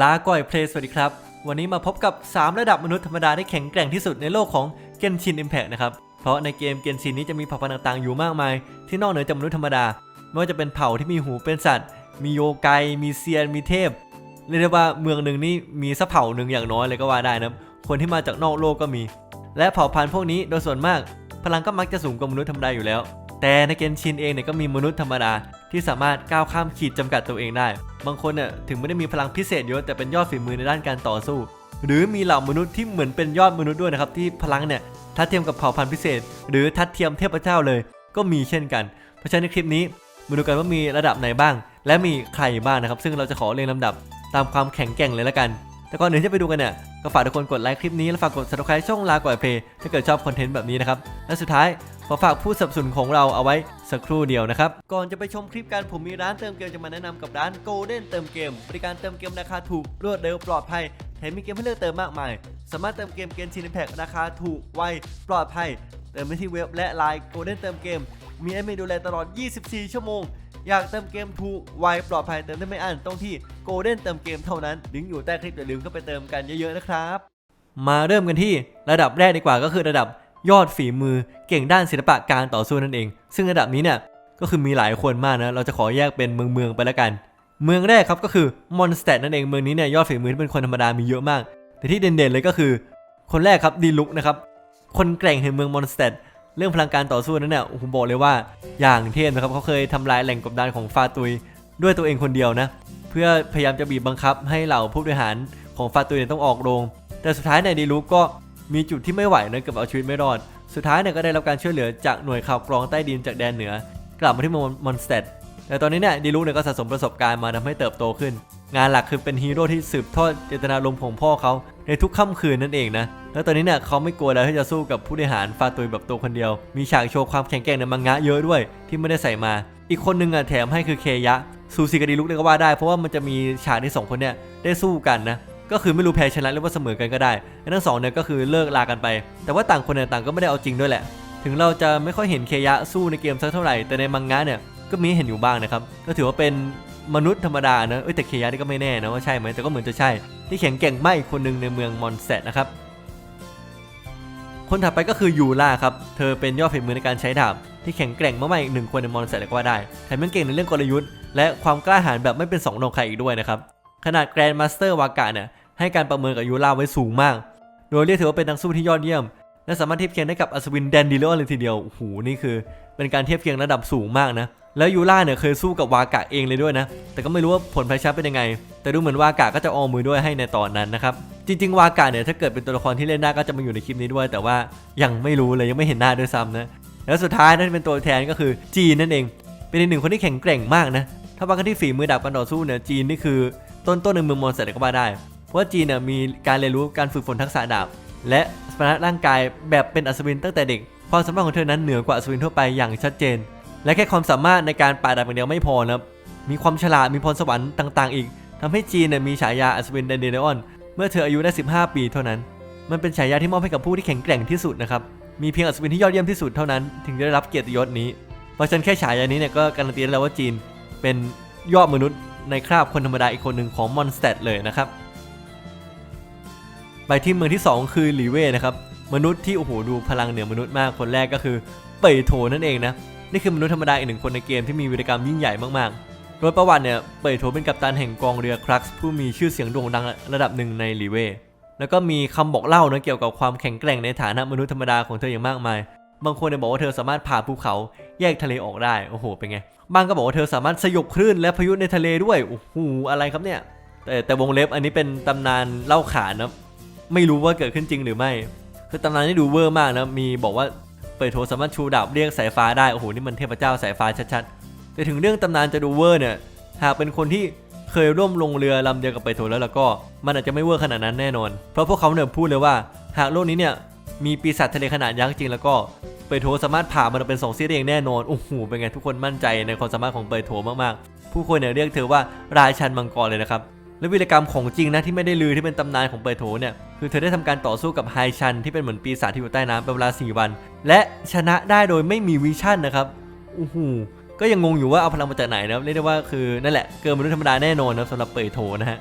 ลาก่อยเพลสวัสดีครับ วันนี้มาพบกับ 3 ระดับมนุษย์ธรรมดาที่แข็งแกร่งที่สุดในโลกของเกนชิน Impact นะครับ เพราะในเกมเกนชินนี้จะมีเผ่าพันธุ์ต่างๆอยู่มากมาย ที่นอกเหนือจากมนุษย์ธรรมดา ไม่ว่าจะเป็นเผ่าที่มีหูเป็นสัตว์ มีโยไกมีเซียน มีเทพ เรียกได้ว่าเมืองหนึ่งนี่มีสักเผ่าหนึ่งอย่างน้อยเลยก็ว่าได้นะคนที่มาจากนอกโลกก็มี และเผ่าพันธุ์พวกนี้โดยส่วนมาก พลังก็มักจะสูงกว่ามนุษย์ธรรมดาอยู่แล้ว แต่ในเกนชินเองเนี่ยก็มีมนุษย์ธรรมดา ที่สามารถก้าวข้ามขีดจำกัดตัวเองได้ บางคนเนี่ยถึงไม่ได้มีพลังพิเศษเยอะแต่เป็นยอดฝีมือในด้านการต่อสู้ หรือมีเหล่ามนุษย์ที่เหมือนเป็นยอดมนุษย์ด้วยนะครับที่พลังเนี่ยทัดเทียมกับเผ่าพันธุ์พิเศษ หรือทัดเทียมเทพเจ้าเลย ก็มีเช่นกัน เพราะฉะนั้นในคลิปนี้มาดูกันว่ามีระดับไหนบ้าง และมีใครบ้างนะครับ ซึ่งเราจะขอเรียงลำดับตามความแข็งแกร่งเลยละกัน แต่ก่อนอื่นที่จะไปดูกันเนี่ยก็ฝากทุกคนกดไลค์คลิปนี้และฝากกด subscribe ช่องลาก่อยเพย์ถ้าเกิดชอบคอนเทนต์แบบนี้นะครับและสุดท้าย ขอฝากผู้สนับสนุนของเราเอาไว้สักครู่เดียวนะครับ ก่อนจะไปชมคลิปกันผมมีร้านเติมเกมจะมาแนะนำกับร้าน Golden เติมเกม บริการเติมเกมราคาถูกรวดเร็วปลอดภัยแถมมีเกมให้เลือกเติมมากมาย สามารถเติมเกมเกมชินแพคราคาถูกไวปลอดภัย เติมได้ที่เว็บและไลน์ Golden เติมเกม มีแอดมินดูแลตลอด 24 ชั่วโมง อยากเติมเกมถูกไวปลอดภัยเติมได้ไม่อั้นต้องที่ Golden เติมเกมเท่านั้นลิงก์อยู่ใต้คลิปอย่าลืมเข้าไปเติมกันเยอะๆนะครับ มาเริ่มกันที่ระดับแรกดีกว่าก็คือระดับ ยอดฝีมือเก่งด้านศิลปะการต่อสู้นั่นเอง ซึ่งระดับนี้เนี่ยก็คือมีหลายคนมากนะเราจะขอแยกเป็นเมืองเมืองๆไปแล้วกัน เมืองแรกครับก็คือมอนสเตดนั่นเองเมืองนี้เนี่ยยอดฝีมือที่เป็นคนธรรมดามีเยอะมาก แต่ที่เด่นๆเลยก็คือ คนแรกครับดีลุกนะครับคนแกร่งแห่งเมืองมอนสเตดเรื่องพลังการต่อสู้นั้นเนี่ยโอ้โหบอกเลยว่าอย่างเทพนะครับเขาเคยทำลายแหล่งกบดานของฟาตุยด้วยตัวเองคนเดียวนะเพื่อพยายามจะบีบบังคับให้เหล่าผู้บริหารของฟาตุยเนี่ยต้องออกโรง แต่สุดท้ายเนี่ยดีลุกก็ มีจุดที่ไม่ไหวนะเกือบเอาชีวิตไม่รอด สุดท้ายเนี่ยก็ได้รับการช่วยเหลือจากหน่วยข่าวกรองใต้ดินจากแดนเหนือ กลับมาที่เมืองมอนสเตดแต่ตอนนี้เนี่ยดีลุกเนี่ยก็สะสมประสบการณ์มาทำให้เติบโตขึ้น งานหลักคือเป็นฮีโร่ที่สืบทอดเจตนารมณ์ของพ่อเขาในทุกค่ำคืนนั่นเองนะ แล้วตอนนี้เนี่ยเขาไม่กลัวแล้วที่จะสู้กับผู้บริหารฟาตุยแบบตัวคนเดียว มีฉากโชว์ความแข็งแกร่งในมังงะเยอะด้วยที่ไม่ได้ใส่มา อีกคนนึงอะแถมให้คือเคยะซูซิกับดีลุกเลยก็ว่าได้เพราะว่ามันจะมีฉากที่สองคนเนี่ยได้สู้กันนะ ก็คือไม่รู้แพ้ชนะหรือว่าเสมอกันก็ได้ทั้งสองเนี่ยก็คือเลิกลากันไป แต่ว่าต่างคนเนี่ยต่างก็ไม่ได้เอาจริงด้วยแหละ ถึงเราจะไม่ค่อยเห็นเคยะสู้ในเกมสักเท่าไหร่ แต่ในมังงะเนี่ยก็มีเห็นอยู่บ้างนะครับ ก็ถือว่าเป็นมนุษย์ธรรมดานะเอ้ยแต่เคยะนี่ก็ไม่แน่นะว่าใช่ไหมแต่ก็เหมือนจะใช่ ที่แข็งแกร่งมากอีกคนหนึ่งในเมืองมอนเซตนะครับคนถัดไปก็คือยูล่าครับ เธอเป็นยอดฝีมือในการใช้ดาบที่แข็งแกร่งมากๆอีกหนึ่งคนในมอนเซตเลยก็ว่าได้แถมยังเก่งในเรื่องกลยุทธ์และความกล้าหาญแบบไม่เป็นสองรองใครอีกด้วยนะครับ ขนาดแกรนด์มาสเตอร์วากะเนี่ย ให้การประเมินกับยูล่าไว้สูงมาก โดยเรียกถือว่าเป็นนักสู้ที่ยอดเยี่ยม และสามารถเทียบเคียงได้กับอัศวินแดนดิเลออนเลยทีเดียวโอ้โหนี่คือ เป็นการเทียบเคียงระดับสูงมากนะ แล้วยูล่าเนี่ยเคยสู้กับวากะเองเลยด้วยนะ แต่ก็ไม่รู้ว่าผลแพ้ชนะเป็นยังไง แต่ดูเหมือนวากะก็จะออมมือด้วยให้ในตอนนั้นนะครับ จริง ๆ วากะเนี่ยถ้าเกิดเป็นตัวละครที่เล่นได้าก็จะมาอยู่ในคลิปนี้ด้วย แต่ว่ายังไม่รู้เลยยังไม่เห็นหน้าด้วยซ้ำนะ แล้วสุดท้ายนั่นเป็นตัวแทนก็คือจีนนั่นเอง เป็นอีกหนึ่งคนที่แข็งแกร่งมากนะถ้าว่ากันที่ฝีมือดาบการต่อสู้เนี่ยจีนนี่คือต้นต้นในเมืองมอนสเตอร์ก็ว่าได้ เพราะว่าจีนเนี่ยมีการเรียนรู้การฝึกฝนทักษะดาบ และสมรรถร่างกายแบบเป็นอัศวินตั้งแต่เด็กความสามารถของเธอนั้นเหนือกว่าอัศวินทั่วไปอย่างชัดเจน และแค่ความสามารถในการป่าดาบอย่างเดียวไม่พอนะครับมีความฉลาดมีพรสวรรค์ต่าง ๆ อีกทำให้จีนเนี่ยมีฉายาอัศวินแดนเดลออนเมื่อเธออายุได้ 15 ปีเท่านั้น มันเป็นฉายาที่มอบให้กับผู้ที่แข็งแกร่งที่สุดนะครับมีเพียงอัศวินที่ยอดเยี่ยมที่สุดเท่านั้น ถึงจะได้รับเกียรติยศนี้ เพราะฉะนั้นแค่ฉายานี้เนี่ยก็การันตีได้แล้วว่าจีนเป็นยอดมนุษย์ในคราบคนธรรมดาอีกคนหนึ่งของมอนสเตดเลยนะครับ ไปที่เมืองที่ 2 คือหลีเว่นะครับมนุษย์ที่โอ้โหดูพลังเหนือมนุษย์มากคนแรกก็คือเปยโถนั่นเองนะนี่คือมนุษย์ธรรมดาอีกหนึ่งคนในเกมที่มีวีรกรรมยิ่งใหญ่มากๆ โดยประวัติเนี่ยเปยโถเป็นกัปตันแห่งกองเรือครักส์ผู้มีชื่อเสียงโด่งดังระดับหนึ่งในหลีเว่แล้วก็มีคำบอกเล่านะเกี่ยวกับความแข็งแกร่งในฐานะมนุษย์ธรรมดาของเธออย่างมากมาย บางคนเนี่ยบอกว่าเธอสามารถผ่าภูเขาแยกทะเลออกได้โอ้โหเป็นไงบางก็บอกว่าเธอสามารถสยบคลื่นและพายุในทะเลด้วยโอ้โหอะไรครับเนี่ยแต่แต่วงเล็บอันนี้เป็นตำนานเล่าขานนะ ไม่รู้ว่าเกิดขึ้นจริงหรือไม่ คือตำนานที่ดูเวอร์มากนะ มีบอกว่าเปิดโทสามารถชูดาบเรียกสายฟ้าได้ โอ้โห นี่มันเทพเจ้าสายฟ้าชัดๆ แต่ถึงเรื่องตำนานจะดูเวอร์เนี่ย หากเป็นคนที่เคยร่วมลงเรือลำเดียวกับเปโทแล้วแล้วก็ มันอาจจะไม่เวอร์ขนาดนั้นแน่นอน เพราะพวกเขาเนี่ยพูดเลยว่า หากโลกนี้เนี่ยมีปีศาจทะเลขนาดยักษ์จริงแล้วก็เปโทสามารถผ่ามันเป็นสองซีได้อย่างแน่นอน โอ้โห เป็นไงทุกคนมั่นใจในความสามารถของเปโทมากๆ ผู้คนเนี่ยเรียกเธอว่าราชันมังกรเลยนะครับ และวีรกรรมของจริงนะที่ไม่ได้ลือที่เป็นตำนานของเปโถเนี่ย คือเธอได้ทำการต่อสู้กับไฮชันที่เป็นเหมือนปีศาจที่อยู่ใต้น้ำเป็นเวลา 4 วัน และชนะได้โดยไม่มีวิชั่นนะครับโอ้โหก็ยังงงอยู่ว่าเอาพลังมาจากไหนนะครับเรียกได้ว่าคือนั่นแหละเกินมนุษย์ธรรมดาแน่นอนนะสำหรับเปยโถนะฮะ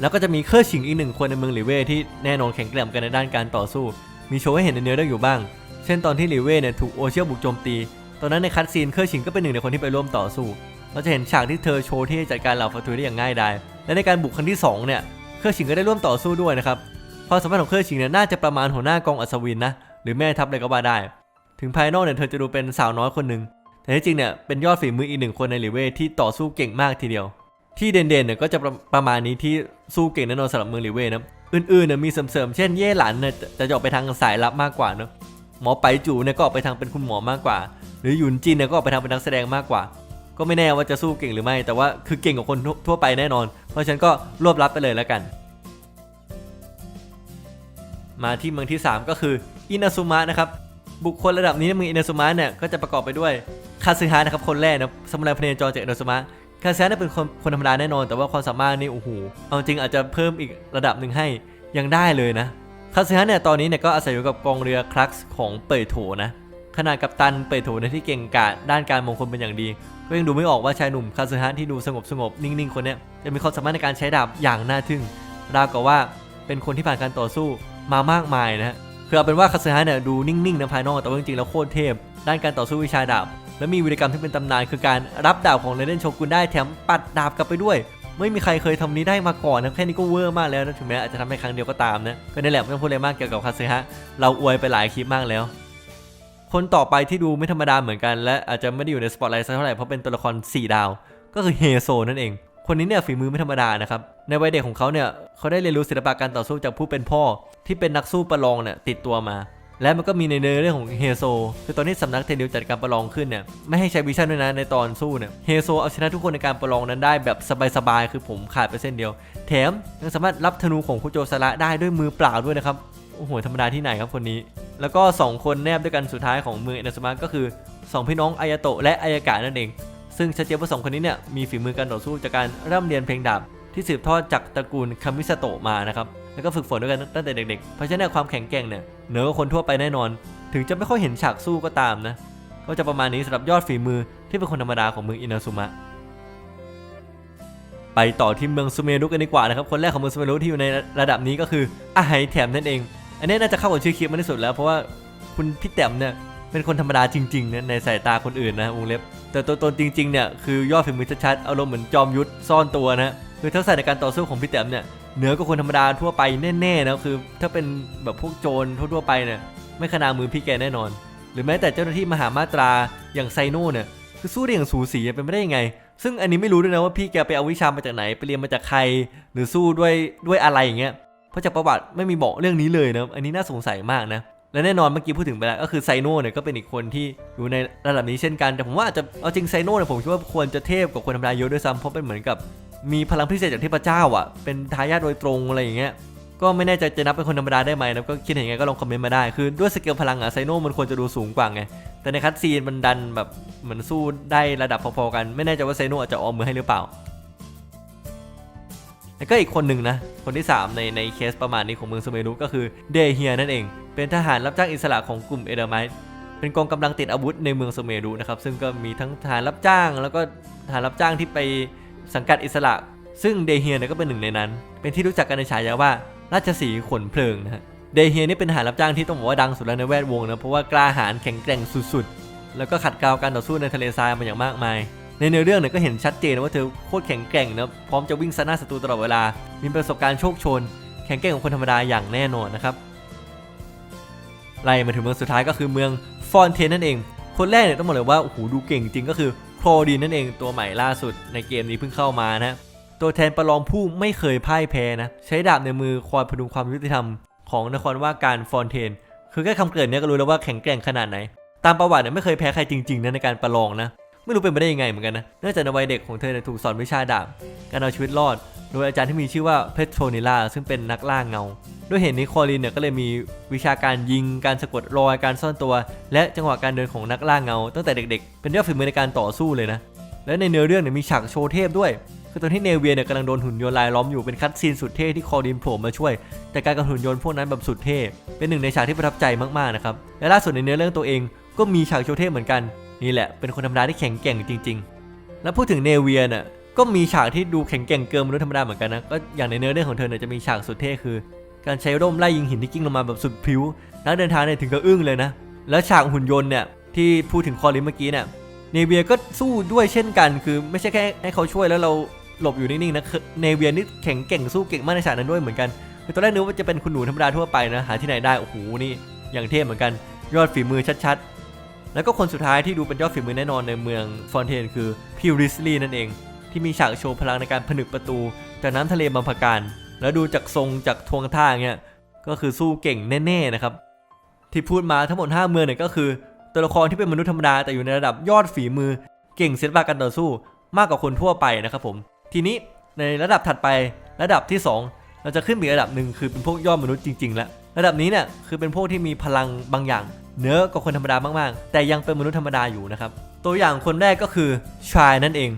แล้วก็จะมีเครือฉิงอีกหนึ่งคนในเมืองหลิเว่ที่แน่นอนแข็งแกร่งกันในด้านการต่อสู้ มีโชว์ให้เห็นในเนื้อเรื่องอยู่บ้าง เช่นตอนที่หลิเว่เนี่ยถูกโอเชียบุกโจมตี ตอนนั้นในคัตซีนเครือฉิงก็เป็นหนึ่งในคนที่ไปร่วมต่อสู้ เราจะเห็นฉากที่เธอโชว์ที่จัดการเหล่าฟาทุยได้อย่างง่ายดายและในการบุกครั้งที่สองเนี่ย เครือฉิงก็ได้ร่วมต่อสู้ด้วยนะครับความสามารถของเครือฉิงเนี่ยน่าจะประมาณหัวหน้ากองอัศวินนะหรือแม่ทัพเลยก็ว่าได้ ถึงภายนอกเนี่ยเธอจะดูเป็นสาวน้อยคนหนึ่งแต่ที่จริงเนี่ยเป็นยอดฝีมืออีกหนึ่งคนในลิเว่ที่ต่อสู้เก่งมากทีเดียว ที่เด่นๆเนี่ยก็จะประประมาณนี้ที่สู้เก่งแน่นอนสำหรับเมืองลิเว่นะอื่นๆเนี่ยมีเสริมๆเช่นเย่หลันเนี่ยจะจะออกไปทางสายลับมากกว่าเนอะหมอไปจูเนี่ยก็ออกไปทางเป็นคุณหมอมากกว่า หรือหยุนจินเนี่ยก็ออกไปทางเป็นนักแสดงมากกว่า ก็ไม่แน่ว่าจะสู้เก่งหรือไม่ แต่ว่าคือเก่งกว่าคนทั่วไปแน่นอน เพราะฉะนั้นก็รวบรับไปเลยแล้วกัน มาที่เมืองที่ 3 ก็คืออินาซุมะนะครับบุคคลระดับนี้ในเมืองอินาซุมะเนี่ยก็จะประกอบไปด้วยคาซึฮะนะครับคนแรกนะสมุไรพเนจรจากอินาซุมะคาซึฮะเนี่ยเป็นคนคนธรรมดาแน่นอน แต่ว่าความสามารถนี่โอ้โหเอาจริงอาจจะเพิ่มอีกระดับหนึ่งให้ยังได้เลยนะคาซึฮะเนี่ยตอนนี้เนี่ยก็อาศัยอยู่กับกองเรือคลักส์ของเปยโถนะขนาดกัปตันเปยโถในที่เก่งกาจด้านการมงคลเป็นอย่างดี ก็ยังดูไม่ออกว่าชายหนุ่มคาซึฮะที่ดูสงบสงบนิ่งๆคนนี้จะมีความสามารถในการใช้ดาบอย่างน่าทึ่งราวกับว่าเป็นคนที่ผ่านการต่อสู้มามากมายนะฮะคือเอาเป็นว่าคาซึฮะเนี่ยดูนิ่งๆนะภายนอกแต่ว่าจริงๆแล้วโคตรเทพ ด้านการต่อสู้วิชาดาบ และมีวิธีกรรมที่เป็นตำนานคือการรับดาบของเรเดนโชกุนได้แถมปัดดาบกลับไปด้วย ไม่มีใครเคยทำนี้ได้มาก่อนนะแค่นี้ก็เวอร์มากแล้วนะถึงแม้อาจจะทำให้ครั้งเดียวก็ตามนะก็นี่แหละไม่ต้องพูดอะไรมากเกี่ยวกับคาซึฮะเราอวยไปหลายคลิปมากแล้ว คนต่อไปที่ดูไม่ธรรมดาเหมือนกัน และอาจจะไม่ได้อยู่ในสปอตไลท์สักเท่าไหร่เพราะเป็นตัวละคร 4 ดาว ก็คือเฮโซนั่นเอง คนนี้เนี่ยฝีมือไม่ธรรมดานะครับ ในวัยเด็กของเขาเนี่ยเขาได้เรียนรู้ศิลปะการต่อสู้จากผู้เป็นพ่อ ที่เป็นนักสู้ประลองเนี่ยติดตัวมา และมันก็มีในเนื้อเรื่องของเฮโซคือตอนที่สำนักเทนิวจัดการประลองขึ้นเนี่ยไม่ให้ใช้วิชั่นด้วยนะในตอนสู้เนี่ยเฮโซเอาชนะทุกคนในการประลองนั้นได้แบบสบายๆคือผมขาดไปเส้นเดียว แถมยังสามารถรับธนูของคุโจสระได้ด้วยมือเปล่าด้วยนะครับ โอ้โหธรรมดาที่ไหนครับคนนี้ แล้วก็ 2 คนแนบด้วยกันสุดท้ายของเมืองเอเนสมาก็คือ 2 พี่น้องอายาโตะและอายากะนั่นเอง ซึ่งชัดเจนว่าสองคนนี้เนี่ยมีฝีมือการต่อสู้จากการร่ำเรียนเพลงดาบที่สืบทอดจากตระกูลคามิสโตะมานะครับ แล้วก็ฝึกฝนด้วยกันตั้งแต่เด็กๆ เพราะฉะนั้นความแข็งแกร่งเนี่ยเหนือกว่าคนทั่วไปแน่นอน ถึงจะไม่ค่อยเห็นฉากสู้ก็ตามนะ ก็จะประมาณนี้สำหรับยอดฝีมือที่เป็นคนธรรมดาของเมืองอินาซุมะ ไปต่อที่เมืองซูเมรุกันดีกว่านะครับ คนแรกของเมืองซูเมรุที่อยู่ในระดับนี้ก็คืออาไหแถมนั่นเอง อันนี้น่าจะเข้ากับชื่อคลิปมากที่สุดแล้วเพราะว่าคุณพี่แต้มเนี่ยเป็นคนธรรมดาจริงๆนะในสายตาคนอื่นนะวงเล็บ แต่ตัวตนจริงๆเนี่ยคือยอดฝีมือชัดๆอารมณ์เหมือนจอมยุทธซ่อนตัวนะคือทักษะในการต่อสู้ของพี่แต้มเนี่ยเหนือกว่าคนธรรมดาทั่วไปแน่ๆนะคือถ้าเป็นแบบพวกโจรทั่วๆไปเนี่ยไม่ขนามือพี่แกแน่นอน หรือแม้แต่เจ้าหน้าที่มหามาตราอย่างไซโน่เนี่ยคือสู้ได้อย่างสูสีเป็นไม่ได้ยังไง ซึ่งอันนี้ไม่รู้ด้วยนะว่าพี่แกไปเอาวิชามาจากไหนไปเรียนมาจากใคร หรือสู้ด้วยด้วยอะไรอย่างเงี้ย เพราะจากประวัติไม่มีบอกเรื่องนี้เลยนะอันนี้น่าสงสัยมากนะและแน่นอนเมื่อกี้พูดถึงไปแล้วก็คือไซโน่เนี่ยก็เป็นอีกคนที่อยู่ในระดับนี้เช่นกัน แต่ผมว่าอาจจะเอาจริงไซโน่เนี่ยผมคิดว่าควรจะเทพกว่าคนธรรมดาเยอะด้วยซ้ำเพราะเป็นเหมือนกับมีพลังพิเศษจากเทพเจ้าอะเป็นทายาทโดยตรงอะไรอย่างเงี้ยก็ไม่แน่ใจจะนับเป็นคนธรรมดาได้ไหมนะก็คิดเห็นยังไงก็ลองคอมเมนต์มาได้ คือด้วยสเกลพลังอะไซโน่มันควรจะดูสูงกว่าไง แต่ในคัตซีนมันดันแบบเหมือนสู้ได้ระดับพอๆกัน ไม่แน่ใจว่าไซโน่อาจจะออมมือให้หรือเปล่า แล้วก็อีกคนหนึ่งนะ คนที่ 3 ในในเคสประมาณนี้ของเมืองซูเมรุก็คือเดเฮียนั่นเอง เป็นทหารรับจ้างอิสระของกลุ่มเอเดอร์ไมต์เป็นกองกำลังติดอาวุธในเมืองซูเมรุนะครับ ซึ่งก็มีทั้งทหารรับจ้าง แล้วก็ทหารรับจ้างที่ไปสังกัดอิสระ ซึ่งเดเฮียเนี่ยก็เป็นหนึ่งในนั้น เป็นที่รู้จักกันในฉายาว่าราชสีขนเพลิงนะฮะ เดเฮียนี่เป็นทหารรับจ้างที่ต้องบอกว่าดังสุดแล้วในแวดวงนะ เพราะว่ากล้าหาญแข็งแกร่งสุดๆ แล้วก็ขัดเกลาการต่อสู้ในทะเลทรายมาอย่างมากมาย ในเนื้อเรื่องเนี่ยก็เห็นชัดเจนว่าเธอโคตรแข็งแกร่งนะพร้อมจะวิ่งซะหน้าศัตรูตลอดเวลา มีประสบการณ์โชคโชน แข็งแกร่งของคนธรรมดาอย่างแน่นอนนะครับไล่มาถึงเมืองสุดท้ายก็คือเมืองฟอนเทนนั่นเอง คนแรกเนี่ยต้องบอกเลยว่าโอ้โหดูเก่งจริงก็คือโครดีนนั่นเองตัวใหม่ล่าสุดในเกมนี้เพิ่งเข้ามานะตัวแทนประลองผู้ไม่เคยพ่ายแพ้นะใช้ดาบในมือคอยพดุงความยุติธรรมของนครว่าการฟอนเทน คือแค่คำเกริดเนี้ยก็รู้แล้วว่าแข็งแกร่งขนาดไหน ตามประวัติเนี่ยไม่เคยแพ้ใครจริงๆนะในการประลองนะ ไม่รู้เป็นไปได้ยังไงเหมือนกันนะเนื่องจากในวัยเด็กของเธอถูกสอนวิชาดาบการเอาชีวิตรอด โดยอาจารย์ที่มีชื่อว่าเพโทรนิล่าซึ่งเป็นนักล่าเงา ด้วยเหตุนี้คอลินเนี่ยก็เลยมีวิชาการยิงการสะกดรอยการซ่อนตัว และจังหวะการเดินของนักล่าเงา ตั้งแต่เด็ก ๆ เป็นยอดฝีมือในการต่อสู้เลยนะและในเนื้อเรื่องเนี่ยมีฉากโชว์เทพด้วยคือตอนที่เนเวียเนี่ยกำลังโดนหุ่นยนต์ลายล้อมอยู่เป็นคัตซีนสุดเท่ที่คอลินโผล่มาช่วย แต่การกับหุ่นยนต์พวกนั้นแบบสุดเท่เป็นหนึ่งในฉากที่ประทับใจมากๆนะครับและล่าสุดในเนื้อเรื่องตัวเองก็มีฉากโชว์เทพเหมือนกัน นี่แหละเป็นคนธรรมดาที่แข็งแกร่งจริง ๆ แล้วพูดถึงเนเวียเนี่ยก็มีฉากที่ดูแข็งแกร่งเกินมนุษย์ธรรมดาเหมือนกันนะก็อย่างในเนื้อเรื่องของเธอเนี่ยจะมีฉากสุดเท่คือ การใช้ร่มไล่ยิงหินที่กิ้งลงมาแบบสุดพริ้วนักเดินทางเนี่ยถึงกับอึ้งเลยนะ แล้วฉากหุ่นยนต์เนี่ยที่พูดถึงคอรินเมื่อกี้เนี่ยเนเวียก็สู้ด้วยเช่นกัน คือไม่ใช่แค่ให้เขาช่วยแล้วเราหลบอยู่นิ่งๆนะเนเวียนี่แข็งแกร่งสู้เก่งมากในฉากนั้นด้วยเหมือนกันคือตอนแรกนึกว่าจะเป็นคุณหนูธรรมดาทั่วไปนะหาที่ไหนได้โอ้โหนี่อย่างเท่เหมือนกัน ยอดฝีมือชัดๆ แล้วก็คนสุดท้ายที่ดูเป็นยอดฝีมือแน่นอนในเมืองฟอนเทนคือพี่ริสลีนั่นเอง ที่มีฉากโชว์พลังในการผนึกประตู จากน้ำทะเลบางพการ แล้วดูจากทรงจากทวงท่าเงี้ยก็คือสู้เก่งแน่ๆนะครับ ที่พูดมาทั้งหมด 5 เมืองเนี่ยก็คือ ตัวละครที่เป็นมนุษย์ธรรมดาแต่อยู่ในระดับยอดฝีมือ เก่งศิลปะการต่อสู้ มากกว่าคนทั่วไปนะครับผม ทีนี้ในระดับถัดไประดับที่ 2 เราจะขึ้นไปอีกระดับหนึ่งคือเป็นพวกยอดมนุษย์จริงๆแล้วระดับนี้เนี่ยคือเป็นพวกที่มีพลังบางอย่าง เหนือกว่าคนธรรมดามากๆ แต่ยังเป็นมนุษย์ธรรมดาอยู่นะครับ ตัวอย่างคนแรกก็คือชายนั่นเอง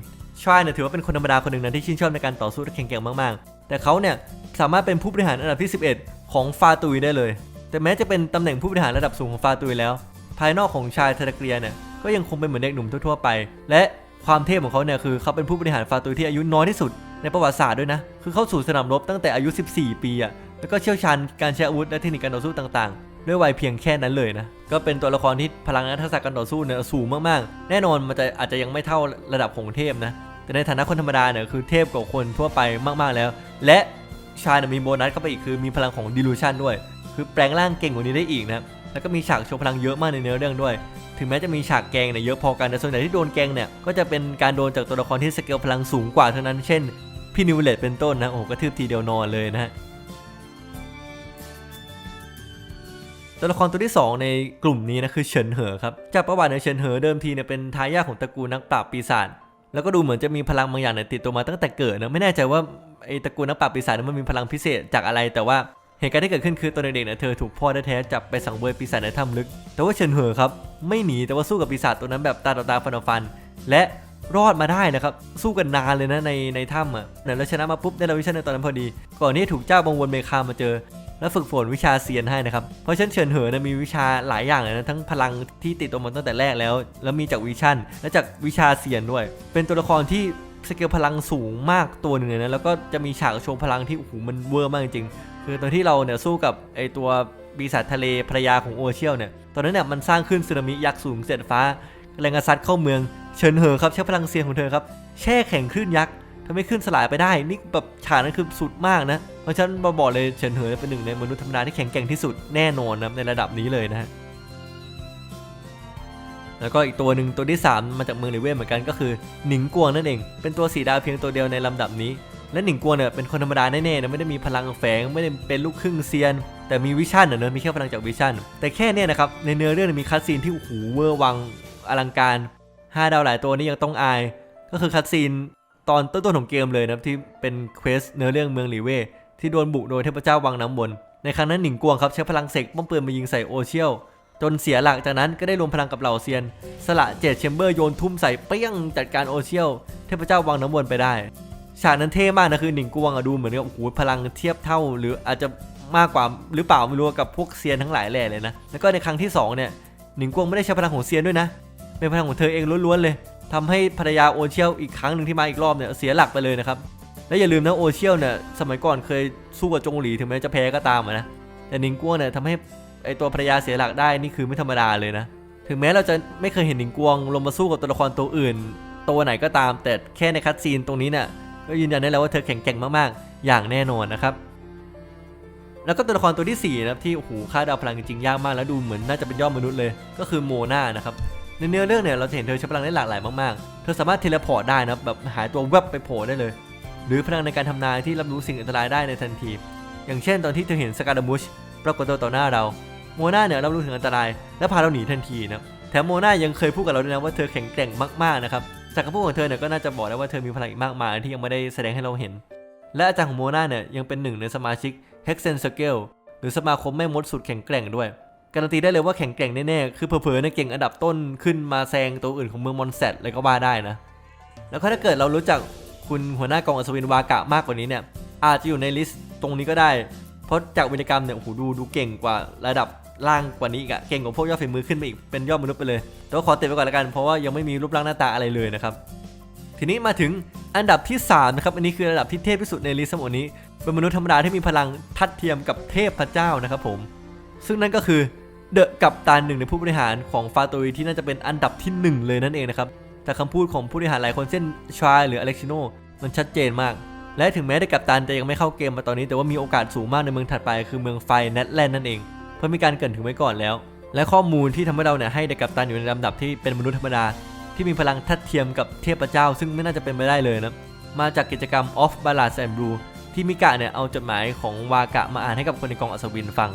ชายเนี่ยถือว่าเป็นคนธรรมดาคนหนึ่งนะที่ชื่นชอบในการต่อสู้และแข็งแกร่งมากๆ แต่เขาเนี่ยสามารถเป็นผู้บริหารอันดับที่ 11 ของฟาตุยได้เลย แต่แม้จะเป็นตำแหน่งผู้บริหารระดับสูงของฟาตุยแล้ว ภายนอกของชายเทเลเกียเนี่ยก็ยังคงเป็นเหมือนเด็กหนุ่มทั่วๆไป และความเทพของเขาเนี่ยคือเขาเป็นผู้บริหารฟาตุยที่อายุน้อยที่สุดในประวัติศาสตร์ด้วยนะ คือเข้าสู่สนามรบตั้งแต่อายุ 14 ปีอะแล้วก็เชี่ยวชาญการใช้อาวุธและเทคนิคการต่อสู้ต่างๆ ด้วยวัยเพียงแค่นั้นเลยนะก็เป็นตัวละครที่พลังและทักษะการต่อสู้เนี่ยสูงมากๆ แน่นอนมันจะอาจจะยังไม่เท่าระดับของเทพนะแต่ในฐานะคนธรรมดาเนี่ยคือเทพกว่าคนทั่วไปมากๆแล้ว และชายมีโบนัสเข้าไปอีกคือมีพลังของดิลูชันด้วย คือแปลงร่างเก่งกว่านี้ได้อีกนะแล้วก็มีฉากโชว์พลังเยอะมากในเนื้อเรื่องด้วย ถึงแม้จะมีฉากแกงเนี่ยเยอะพอกันแต่ส่วนใหญ่ที่โดนแกงเนี่ยก็จะเป็นการโดนจากตัวละครที่สเกลพลังสูงกว่าเท่านั้น เช่นพี่นิวเลตเป็นต้นนะโอ้โหกระทืบทีเดียวนอนเลยนะฮะ ตัวละครตัวที่ 2 ในกลุ่มนี้นะคือเฉินเหอครับ จากประวัติในยเฉินเหอเดิมทีเนี่ยเป็นทายาทของตระกูลนักปราบปีศาจ แล้วก็ดูเหมือนจะมีพลังบางอย่างเนี่ยติดตัวมาตั้งแต่เกิดนะไม่แน่ใจว่าไอ้ตระกูลนักปราบปีศาจนั้นมันมีพลังพิเศษจากอะไร แต่ว่าเหตุการณ์ที่เกิดขึ้นคือตอนเด็กๆเนี่ยเธอถูกพ่อแท้ๆจับไปสังเวยปีศาจในถ้ำลึก แต่ว่าเฉินเหอครับไม่หนีแต่ว่าสู้กับปีศาจตัวนั้นแบบตาต่อตาฟันต่อฟัน และรอดมาได้นะครับ สู้กันนานเลยนะในในถ้ำอะแล้วชนะมาปุ๊บได้รับวิชาในตอนนั้นพอดี ก่อนที่ถูกเจ้าบงวนเมคามาเจอ แล้วฝึกฝนวิชาเซียนให้นะครับ เพราะฉะนันเฉินเหอเนี่ยมีวิชาหลายอย่างเลยนะทั้งพลังที่ติดตัวมันตั้งแต่แรกแล้ว แล้วมีจากวิชั่น และจากวิชาเซียนด้วย เป็นตัวละครที่สเกลพลังสูงมากตัวหนึ่งเลยนะแล้วก็จะมีฉากโชว์พลังที่โอ้โหมันเวอร์มากจริงๆคือตอนที่เราเนี่ยสู้กับไอตัวปีศาจทะเลภรรยาของโอเชียลเนี่ยตอนนั้นเนี่ยมันสร้างขึ้นสึนามิยักษ์สูงเสียดฟ้าแรงกระซัดเข้าเมืองเฉินเหอครับใช้พลังเซียนของเธอครับแช่แข็งคลื่นยักษ์ ทำให้ขึ้นสลายไปได้ นี่แบบฉากนั้นคือสุดมากนะ เพราะฉะนันมาบอกเลยเฉินเหอเป็นหนึ่งในมนุษย์ธรรมดาที่แข็งแกร่งที่สุดแน่นอนนะในระดับนี้เลยนะฮะแล้วก็อีกตัวหนึ่งตัวที่ 3 มาจากเมืองลิเว่เหมือนกันก็คือหนิงกวงนั่นเอง เป็นตัวสีดาวเพียงตัวเดียวในลำดับนี้ และหนิงกวงเนี่ยเป็นคนธรรมดาแน่ๆนะไม่ได้มีพลังแฝงไม่ได้เป็นลูกครึ่งเซียน แต่มีวิชั่นอะเนอะมีแค่พลังจากวิชั่น แต่แค่เนี่ยนะครับในเนื้อเรื่องมีคัดซีนที่โอ้โหเวอร์วังอลังการห้าดาวหลายตัวนี่ยังต้องอาย ก็คือคัดซีน ตอนต้นๆของเกมเลยนะครับที่เป็นเควสเนื้อเรื่องเมืองหลีเว่ที่โดนบุกโดยเทพเจ้าวังน้ำวน ในครั้งนั้นหนิงกวงครับใช้พลังเสกป้อมปืนมายิงใส่โอเชียลจนเสียหลักจากนั้นก็ได้รวมพลังกับเหล่าเซียน สละเจ็ดแชมเบอร์โยนทุ่มใส่เปี้ยงจัดการโอเชียลเทพเจ้าวังน้ำวนไปได้ ฉากนั้นเท่มากนะคือหนิงกวงอะดูเหมือนกับโอ้โหพลังเทียบเท่า หรืออาจจะมากกว่าหรือเปล่าไม่รู้กับพวกเซียนทั้งหลายแหล่เลยนะแล้วก็ในครั้งที่สองเนี่ยหนิงกวงไม่ได้ใช้พลังของเซียนด้วยนะเป็นพลังของเธอเองล้วนๆเลย ทำให้ภรรยาโอเชียลอีกครั้งหนึ่งที่มาอีกรอบเนี่ยเสียหลักไปเลยนะครับ และอย่าลืมนะโอเชียลเนี่ยสมัยก่อนเคยสู้กับจงหลีถึงแม้จะแพ้ก็ตามนะแต่นิงกัวเนี่ยทำให้ไอตัวภรรยาเสียหลักได้นี่คือไม่ธรรมดาเลยนะ ถึงแม้เราจะไม่เคยเห็นนิงกวงลงมาสู้กับตัวละครตัวอื่น ตัวไหนก็ตาม แต่แค่ในคัดซีนตรงนี้เนี่ยก็ยืนยันได้แล้วว่าเธอแข็งแกร่งมากๆ อย่างแน่นอนนะครับแล้วก็ตัวละครตัวที่สี่นะครับที่โอ้โหค่าดาวพลังจริงๆยากมากแล้วดูเหมือนน่าจะเป็นยอดมนุษย์เลย ก็คือโมนานะครับ ในเนื้อเรื่องเนี่ยเราจะเห็นเธอใช้พลังได้หลากหลายมากๆ เธอสามารถเทเลพอร์ตได้นะแบบหายตัวแวบไปโผล่ได้เลย หรือพลังในการทำนายที่รับรู้สิ่งอันตรายได้ในทันที อย่างเช่นตอนที่เธอเห็นสกาดามุชปรากฏตัวต่อหน้าเรา โมนาเนี่ยรับรู้ถึงอันตราย และพาเราหนีทันทีนะแถมโมนายังเคยพูดกับเราด้วยนะว่าเธอแข็งแกร่งมากๆนะครับจากคำพูดของเธอเนี่ยก็น่าจะบอกได้ว่าเธอมีพลังอีกมากมายที่ยังไม่ได้แสดงให้เราเห็น และอาจารย์ของโมนาเนี่ยยังเป็นหนึ่งในสมาชิก Hexen Circle หรือสมาคมแม่มดสุดแข็งแกร่งด้วย การันตีได้เลยว่าแข็งแกร่งแน่ๆ คือเผลอๆนี่ยเก่งอันดับต้นขึ้นมาแซงตัวอื่นของเมืองมอนแซตเลยก็ว่าได้นะ แล้วก็ถ้าเกิดเรารู้จักคุณหัวหน้ากองอัศวินวากะมากกว่านี้เนี่ย อาจจะอยู่ในลิสต์ตรงนี้ก็ได้ เพราะจากวิญญกรรมเนี่ยโอ้โหดูดูเก่งกว่าระดับล่างกว่านี้อีกอะเก่งกว่าพวกยอดฝีมือขึ้นไปอีกเป็นยอดมนุษย์ไปเลยแต่ว่าขอเติไปก่อนละกันเพราะว่ายังไม่มีรูปร่างหน้าตาอะไรเลยนะครับทีนี้มาถึงอันดับที่3นะครับอันนี้คือระดับที่เทพที่สุดในลิสต์ทั้งหมดนี้เป็นมนุษย์ธรรมดาที่มีพลังทัดเทียมกับเทพพเจ้านะครับผม ซึ่งนั่นก็คือ เดอะกัปตันหนึ่งในผู้บริหารของฟาโตรีที่น่าจะเป็นอันดับที่ 1 เลยนั่นเองนะครับ แต่คำพูดของผู้บริหารหลายคนเช่นชายหรืออเล็กซิโนมันชัดเจนมาก และถึงแม้ได้กัปตันจะยังไม่เข้าเกมมาตอนนี้ แต่ว่ามีโอกาสสูงมากในเมืองถัดไป คือเมืองไฟเนทแลนด์นั่นเอง เพราะมีการเกินถึงไว้ก่อนแล้ว และข้อมูลที่ทำให้เราเนี่ยให้เดอะกัปตันอยู่ในลำดับที่เป็นมนุษย์ธรรมดา ที่มีพลังทัดเทียมกับเทพเจ้า ซึ่งไม่น่าจะเป็นไปได้เลยนะมาจากกิจกรรม Off Balance and Blue ที่มิกะเนี่ยเอาจดหมายของวากะมาอ่านให้กับคนในกองอัศวินฟัง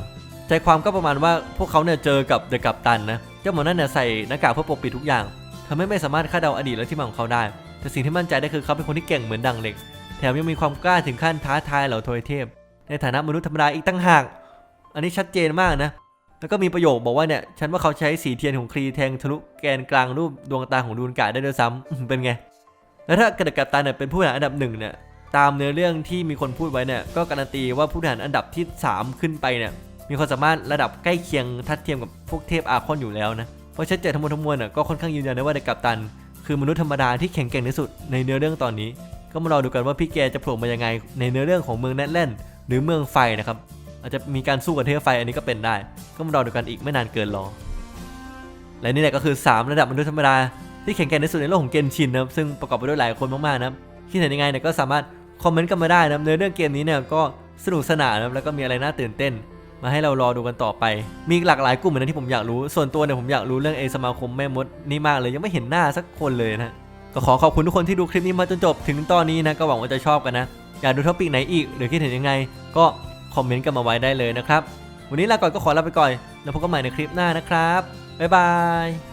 ใจความก็ประมาณว่าพวกเขาเนี่ยเจอกับเดอะกัปตันนะเจ้าหมอนั่นเนี่ยใส่หน้ากากเพื่อปกปิดทุกอย่างทำให้ไม่สามารถคาดเดาอดีตและที่มาของเขาได้ แต่สิ่งที่มั่นใจได้คือเขาเป็นคนที่เก่งเหมือนดังเหล็ก แถมยังมีความกล้าถึงขั้นท้าทายเหล่าทวยเทพ ในฐานะมนุษย์ธรรมดาอีกตั้งหาก อันนี้ชัดเจนมากนะ แล้วก็มีประโยคบอกว่าเนี่ยฉันว่าเขาใช้สีเทียนของครีแทงทะลุแกนกลางรูปดวงตาของดูนกะได้ด้วยซ้ำอื้อเป็นไง แล้วถ้ากระดกกัปตันเนี่ยเป็นผู้หาอันดับหนึ่งเนี่ยตามเนื้อเรื่องที่มีคนพูดไว้เนี่ยก็การันตีว่าผู้หาอันดับที่ 3 ขึ้นไปเนี่ย มีความสามารถระดับใกล้เคียงทัดเทียมกับพวกเทพอาคอนอยู่แล้วนะ เพราะชัดเจนทั้งหมดทั้งมวลน่ะก็ค่อนข้างยืนยันได้ว่าเดกัปตัน คือมนุษย์ธรรมดาที่แข็งแกร่งที่สุดในเนื้อเรื่องตอนนี้ ก็มารอดูกันว่าพี่แกจะโผล่มายังไง ในเนื้อเรื่องของเมืองแนทแลนด์หรือเมืองไฟนะครับอาจจะมีการสู้กับเทพไฟอันนี้ก็เป็นได้ ก็มารอดูกันอีกไม่นานเกินรอ และนี่แหละก็คือ 3 ระดับมนุษย์ธรรมดาที่แข็งแกร่งที่สุดในโลกของเกมชินนะครับซึ่งประกอบไปด้วยหลายคนมากๆนะครับคิดเห็นยังไงเนี่ยก็สามารถคอมเมนต์กันมาได้นะครับเนื้อเรื่องเกมนี้เนี่ยก็สนุกสนานนะครับแล้วก็มีอะไรน่าตื่นเต้น มาให้เรารอดูกันต่อไป มีหลากหลายกลุ่มเหมือนกันที่ผมอยากรู้ ส่วนตัวเนี่ยผมอยากรู้เรื่องเอสมาคมแม่มดนี่มากเลยยังไม่เห็นหน้าสักคนเลยนะก็ขอขอบคุณทุกคนที่ดูคลิปนี้มาจนจบถึงตอนนี้นะก็หวังว่าจะชอบกันนะ อยากดูท็อปิกไหนอีกหรือคิดเห็นยังไง ก็คอมเมนต์กันมาไว้ได้เลยนะครับ วันนี้ลาก่อนก็ขอลาไปก่อน แล้วพบกันใหม่ในคลิปหน้านะครับบ๊ายบาย